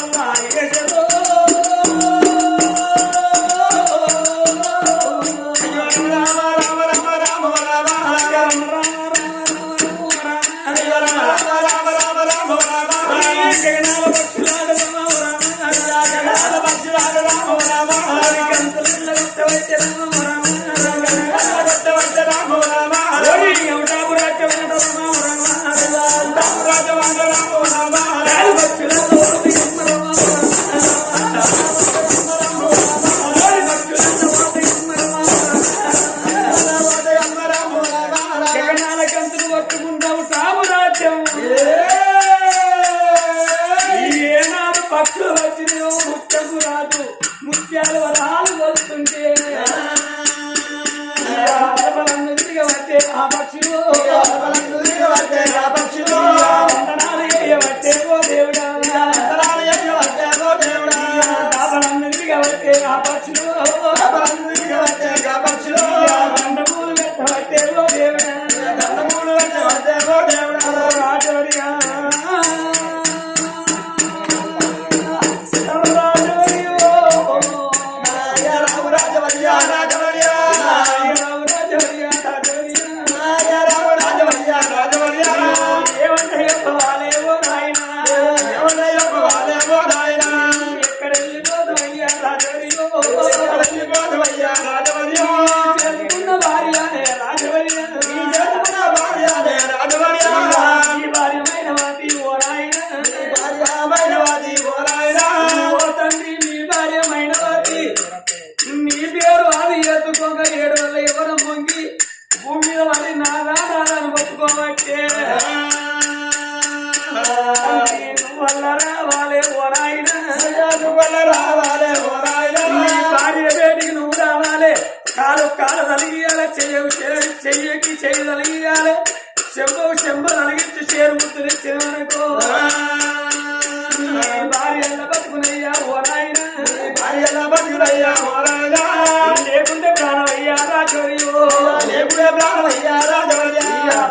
Bye. ముత్యకు రాదు ముత్యాలు వరాలు వస్తుంటే బలంగా వచ్చే ఆ పక్షులు. వందనాలు చేయవట్టే ఓ దేవుడా. బలంగా వచ్చే ఆ పక్షులు. పేరు అది ఎత్తుకోక ఏడు వల్ల ఎవరు పొంగి భూమి మీద పడి నాదా నాదని పట్టుకోబట్టే. వల్ల రావాలే ఓరాయినా. నీ భార్య వేడికి నువ్వు రావాలి. కాలు కాలు తలిగియాలి చెయ్యకు చెయ్యకి చెయ్యి తలిగియాలి. చెంబకు చెంబ తలిగించి చేరు ముద్దు తెచ్చిననుకో నీ భార్య ఎలా బతుకునయ్యా ఓరాయినా లేకుంటే ప్రాణమయ్యా రాజోరియో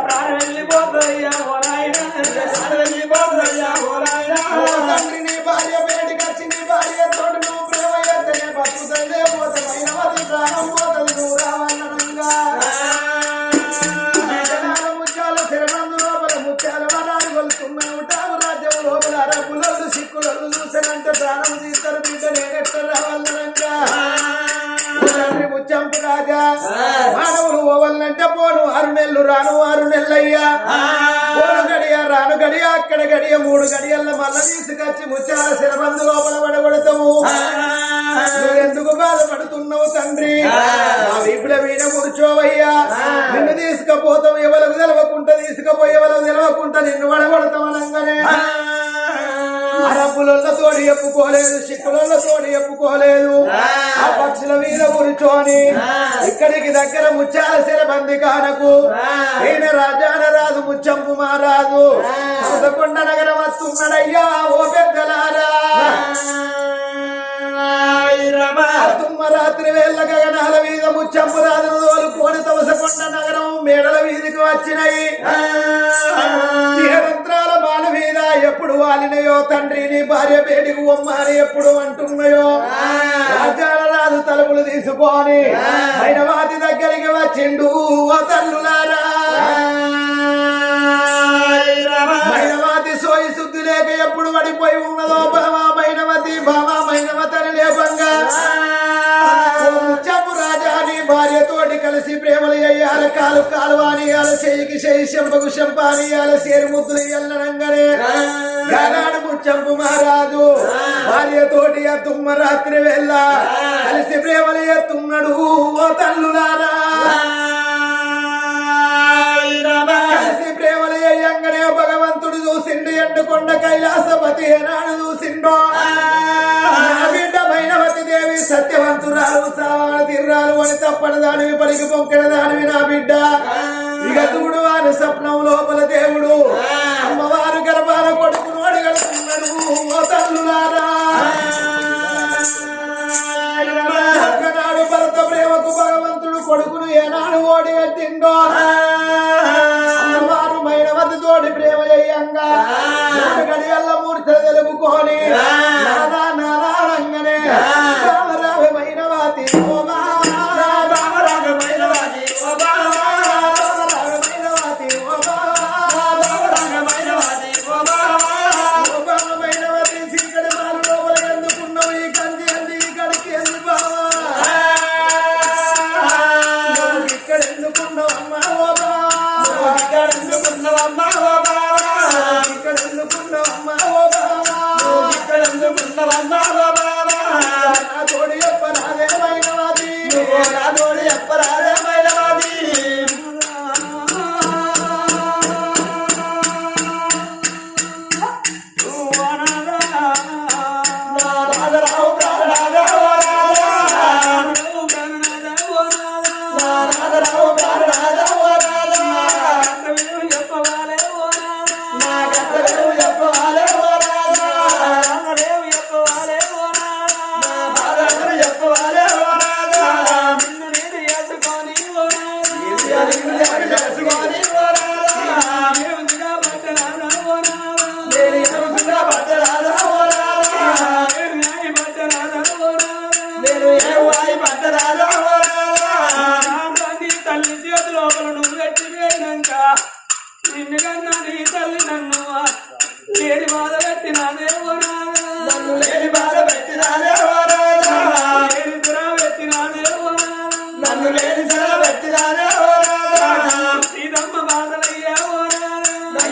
ప్రాణం వెళ్ళిపోతుందయ్యా. ముచ్చంపు రాజా మానవులు ఓవల్నంటే పోను. ఆరు నెలలు రాను ఆరు నెలలయ్యా. పోను గడియ రాను గడియ అక్కడ గడియ మూడు గడియల్ల మల్ల తీసుకొచ్చి ముత్యాల శరబందు లోపల పడగొడతాము. నువ్వెందుకు బాధపడుతున్నావు తండ్రి? నా వీపుల వీణ కూర్చోవయ్యా నిన్ను తీసుకపోతాం ఎవరికి తీసుకపోయి ఎవరికి తెలవకుంటా నిన్ను పడగొడతాం అనగానే. అరపులలో తోడి ఎప్పుకోలేదు సిక్కులలో తోడి ఎప్పుకోలేదు. ఆ. పక్షుల మీద కూర్చొని ఇక్కడికి దగ్గర ముత్యాల శరబంది కానకు ఈయన రాజాన రాజు ముచ్చంపు మారాజు కొత్త నగరం వస్తున్నాడయ్యా ఓ పెద్దలారా. రాత్రి వేళ్ళ గగనాల మీద ముచ్చంపు రాజును తోలుకొని తవసకొండ నగరం మేడల వీధికి వచ్చినాయి. ఎప్పుడు వాలినయో తండ్రి నీ భార్య బేడికి ఒమ్మాని ఎప్పుడు అంటున్నాయో. రాజాల రాజు తలుపులు తీసుకొని హైదరాబాద్ దగ్గరికి వచ్చిండు ఓ తల్లులారా మైనవతి సోయి శుద్ధి లేక ఎప్పుడు పడిపోయి ఉన్నదో బావా మైనవతి బావా. ప్రేమలు కాలు కాలువానియాల చెయ్యికి చెయ్యి శంపకు శంపానియాల సేరు ముద్దులు ఎల్లనంగనే. గానాడు ముచ్చంపు మహారాజు భార్యతోటి ఎత్తుమ్మ రాత్రి వెళ్ళ కలిసి ప్రేమలు ఎత్తున్నాడు ఓ తల్లులారా. ఎండుకొండ కైలాసపతి ఏనాడు చూసిండో. బిడ్డ మైనవతి దేవి సత్యవంతురాలు తిర్రాలు అని తప్పన దానివి పలికి పొంకెడ దానివి నా బిడ్డ. ఇక చూడు వారి స్వప్నం లోపల దేవుడు. అమ్మవారు గర్భాల కొడుకు నోడి గడుతున్నాడు ఓ తల్లులారా. ఒకనాడు భరత ప్రేమకు భగవంతుడు కొడుకును ఏనాడు ఓడి కట్టిండో ఒప్పుకోలే తోడు చెప్పరాదేమైనవాది నువ్వు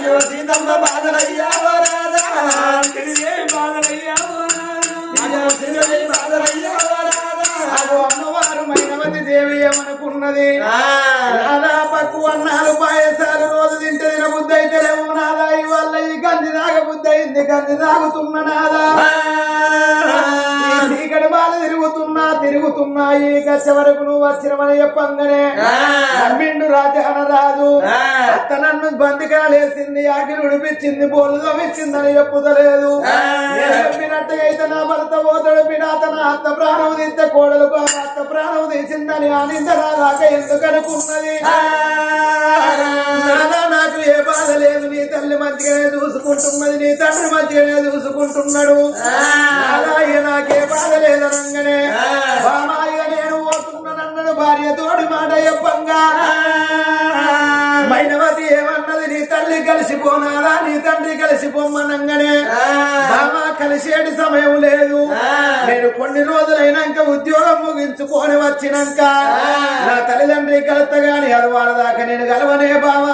అయ్యో సీతమ్మ బాధలయ్యా ఓ రాజా తిరిగే బాధలయ్యా ఓ నాదా. అయ్యో సీతమ్మ బాధలయ్యా ఓ రాజా అగో అమ్మవారు మైనవతి దేవి ఏమనుకున్నది? నాదా పక్కు అన్నాలు పాయసాలు రోజు తింటే తిన బుద్ధి అయితే లేవు నాదా. ఇవాళ ఈ గంజి తాగ బుద్ధి అయింది గంజి తాగుతున్న నాదా. ఈ తిరుగుతున్నా తిరుగుతున్నా. ఈ గచ్చ వరకు నువ్వు వచ్చినవని చెప్పంగానే నమ్మిండు రాజు. అత్త నన్ను బందికాలేసింది ఆకిలి ఉడిపించింది బోలు తోమిచ్చిందని చెప్పుతలేదు. నేను చెప్పినట్టుగా అయితే నా భర్త పోతాడు పిడాత నా అత్త ప్రాణం తీస్తే కోడలు అత్త ప్రాణం తీసిందని ఆనిందరా రాక ఎందుకు అనుకున్నది? మంచిగానే చూసుకుంటున్నది నీ తండ్రి మంచిగానే చూసుకుంటున్నాడు నానా ఇక నాకే బాధ లేదనంగానే బామాయిగా నేను పోతున్నానన్నాడు భార్య తోడి మాట చెప్పంగా. మైనవతి ఏమన్నది నీ తల్లి కలిసిపోనారా నీ తండ్రి కలిసిపోమనంగానే. బామా కలిసేటి సమయం లేదు. నేను కొన్ని రోజులైనాక ఉద్యోగం ముగించుకొని వచ్చినాక నా తల్లిదండ్రి కలుత గాని దాకా నేను కలవనే బావా.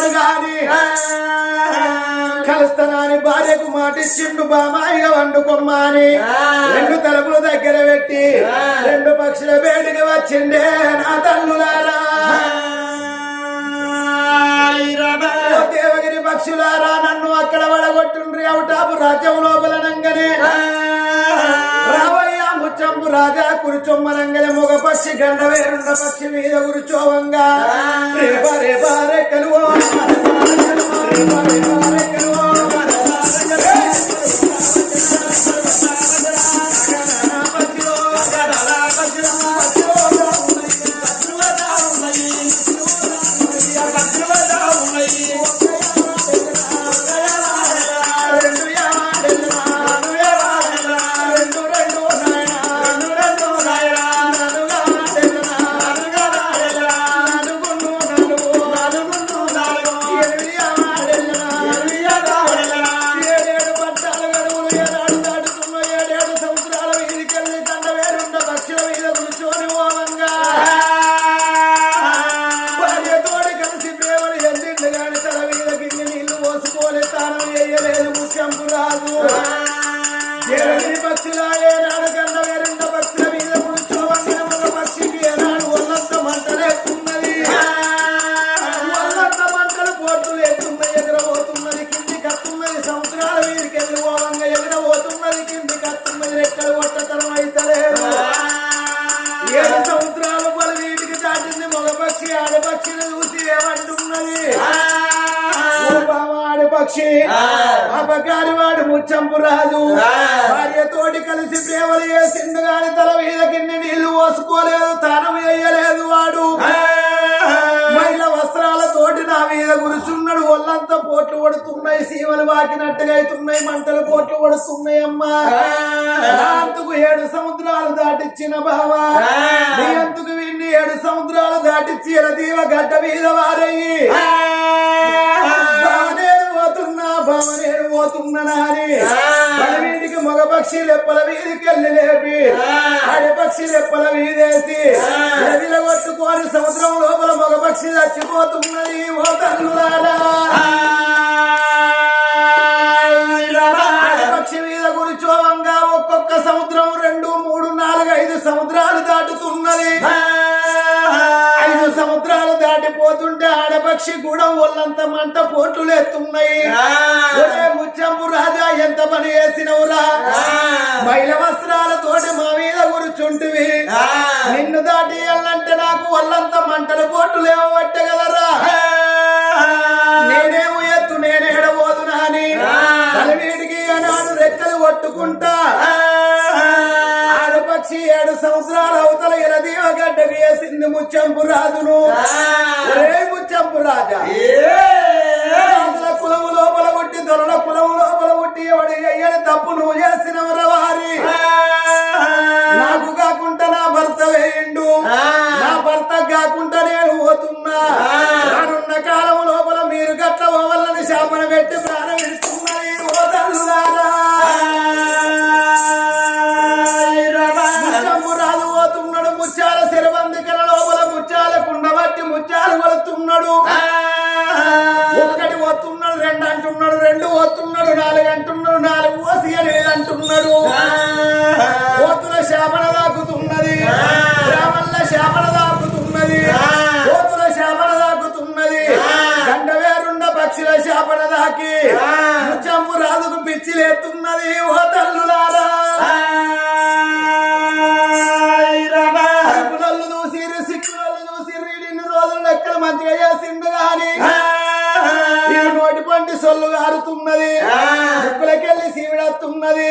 అన్నాడు గాని కలుస్తానని భార్యకు మాటిచ్చిండు బామాయిగా వండుకోమ్మా అని రెండు తలుపుల దగ్గర పెట్టి రెండు పక్షుల బయటికి వచ్చిండే నా తల్లులారా. దేవగిరి పక్షులారా నన్ను అక్కడ వడగొట్టుండ్రి అవుటాపు రాజ్యం లోపలనంగానే రావయ్య ముచ్చంపు రాజా కురుచొమ్మనంగనే మొగ పక్షి గండ వేరుండ పక్షి మీద కురుచోవంగా రేప రేప రెక్కలు ఓ రేప రేప రెక్కలు బావ ఆడపక్షి అపకారి వాడు ముచ్చంపు రాజు. భార్యతోటి కలిసి ప్రేమలు చేసిండు గాని తల మీద కిన్ని నీళ్ళు పోసుకోలేదు తానం వేయలేదు వాడు. పోట్లు పడుతున్నాయి సీమలు వాకినట్టుగా అవుతున్నాయి మంటలు పోట్లు పడుతున్నాయి అమ్మా. అంతుకు ఏడు సముద్రాలు దాటిచ్చిన బావా. నీ అంతుకు విన్ని ఏడు సముద్రాలు దాటిచ్చి ఎలదీవ గడ్డ మీద వారయ్యి భవనేడు పోతున్నానని వీధికి మగ పక్షి లెప్పల వీధికి వెళ్ళి లేపి ఆడి పక్షి లెప్పల వీధేసి నదిల కొట్టుకొని సముద్రం లోపల మగ పక్షి చచ్చిపోతున్నది ఓ తల్లులారా పక్షి మీద కూర్చోవంగా ఒక్కొక్క సముద్రం రెండు మూడు నాలుగు ఐదు సముద్రాలు దాటుతున్నది. పోతుంటే ఆడపక్షి కూడా ఒళ్ళంత మంట పోట్లు లేస్తున్నాయి ఒరే ముచ్చంపు రాజా ఎంత పని చేసినవురా? మైల వస్త్రాలతోటి మా మీద కూర్చుంటివి. నిన్ను దాటి వెళ్ళంటే నాకు ఒళ్ళంత మంటలు పోట్లు లేవబట్టగలరా నేనేమో ఎత్తు నేనే ఎడబోదునా అని. తలవీడికి అనాడు రెక్కలు కొట్టుకుంటా. ఆడపక్షి ఏడు సంవత్సరాల అవతల ఎనదీవ గడ్డ వేసింది ముచ్చంపు రాజును. ఒరే ముచ్చంపు రాజా. రాజుల కులము లోపల కొట్టి దొరల కులము లోపల కొట్టి ఎవడి అయ్యని తప్పు నువ్వు చేసిన వారి నాకు కాకుండా నా భర్త వేయిండు. నా భర్త కాకుండా నేను పోతున్నా. రానున్న కాలం లోపల మీరు గట్ల పోవాలని శాపన పెట్టి ప్రాణం ఓ తల్లులారా. చూసిరు ఇన్ని రోజులు లెక్కలు మంచిగా చేసిండు ఈ నోటి పంటి సొల్లు గారుతున్నది. ముక్కులకెళ్ళి సీవిడత్తున్నది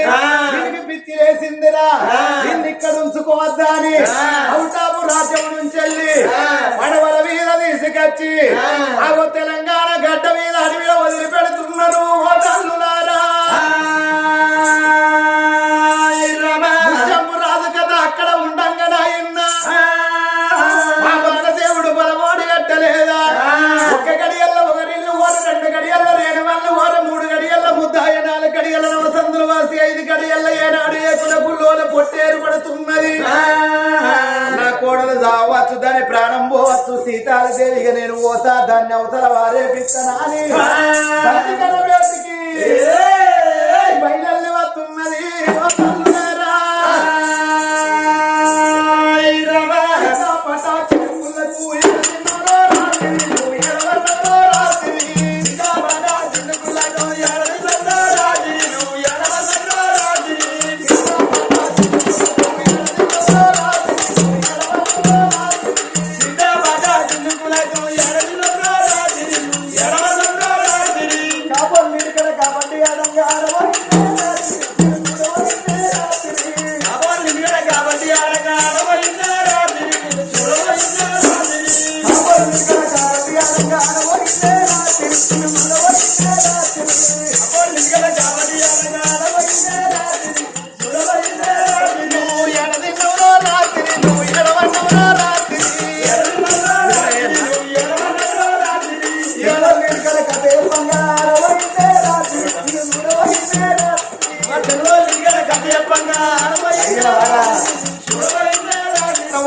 దీనికి పిచ్చి లేసిందిరా. దీన్ని ఇక్కడ ఉంచుకోవద్దా అని అవుటాపు రాజ్యం నుంచి వెళ్ళి పడవల మీద తీసుకొచ్చి తెలంగాణ గడ్డ మీద అడవిలో వదిలిపెడుతున్నారు ఓ దాన్ని అవతల వారే పిత్తనాని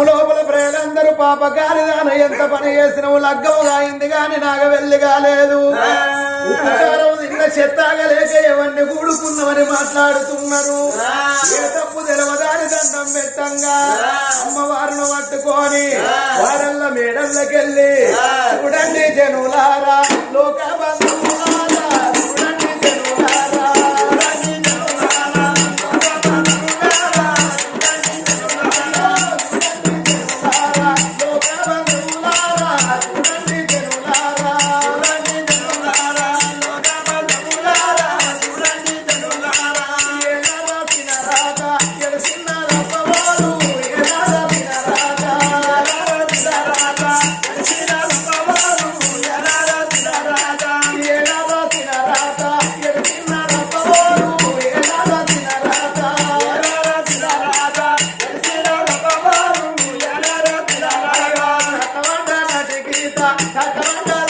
లోపల ప్రజలందరూ పాపకారిదాన ఎంత పని చేసినవు? లగ్గముగా అయింది గాని నాగ వెళ్ళి కాలేదు. ఉపకారం చెత్తాగలేక ఎవరిని కూడుకున్నామని మాట్లాడుతున్నారు. ఏ తప్పు తెలవదాని దండం పెట్టంగా. అమ్మవారిని పట్టుకొని వారల్ల మేడల్లకెళ్ళి చూడండి జనులారా లోక బంధువులారా కథ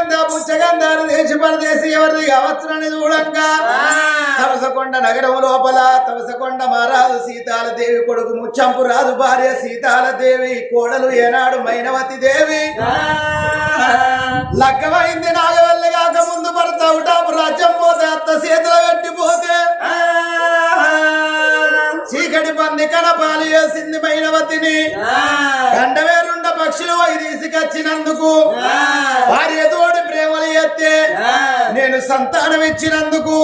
వచ్చగంద పుచ్చగంధాలు దేశ పరదేశి ఎవరిది అవసరాన్ని చూడంగా. తవసకొండ నగరం లోపల మహారాజు సీతాల దేవి కొడుకు ముచ్చంపు రాజు భార్య సీతాల దేవి కోడలు ఏనాడు మైనవతి దేవి. లగ్గమైంది నాగవల్లి కాక ముందు ఉటాపు రాజ్యం పోతే అత్త చేతులు పెట్టిపోతే చీకటి పంది కనపాలి వేసింది మైనవతిని గండవేరుండ పక్షులు తీసుకొచ్చినందుకు. భార్య తోడి ప్రేమలు ఎత్తే నేను సంతానం ఇచ్చినందుకు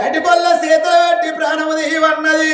కటికొల్ల సీతలు పెట్టి ప్రాణము తీయవన్నది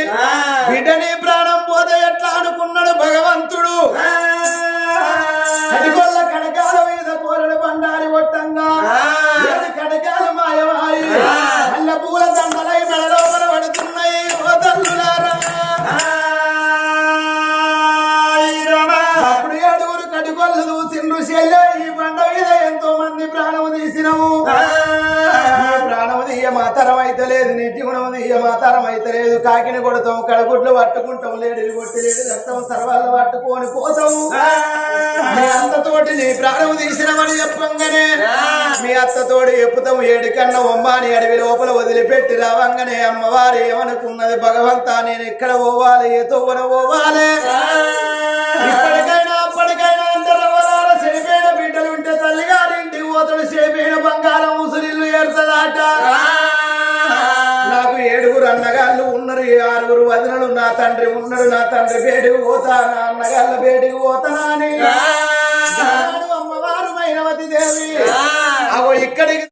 లేదు కాకిని కొడతాం కడగుడ్లు పట్టుకుంటాం లేడిని కొట్టి లేదు రక్తం సర్వాళ్ళు పట్టుకొని పోతాము మీ అత్తతోటి నీ ప్రాణము తీసినమని చెప్పంగానే మీ అత్తతోటి ఎప్పుతాము ఏడికన్నా ఒమ్మాని అడవి లోపల వదిలిపెట్టి రావంగానే అమ్మవారు ఏమనుకున్నది భగవంతా నేను ఎక్కడ పోవాలి ఏ తోవన పోవాలి? ఇప్పటికైనా అప్పటికైనా అందరూ వరాల చెడిపోయిన బిడ్డలు ఉంటే తల్లిగారింటికి పోతాడు చెడిపోయిన బంగారం ముసురిల్లు ఏడుతుందాట అన్నగాళ్ళు ఉన్నారు ఆరుగురు వదినలు నా తండ్రి ఉన్నారు నా తండ్రి బేడికి పోతా నా అన్నగాళ్ళ బేడికి పోతానా అమ్మవారు మైనవతి దేవి. అగో ఇక్కడికి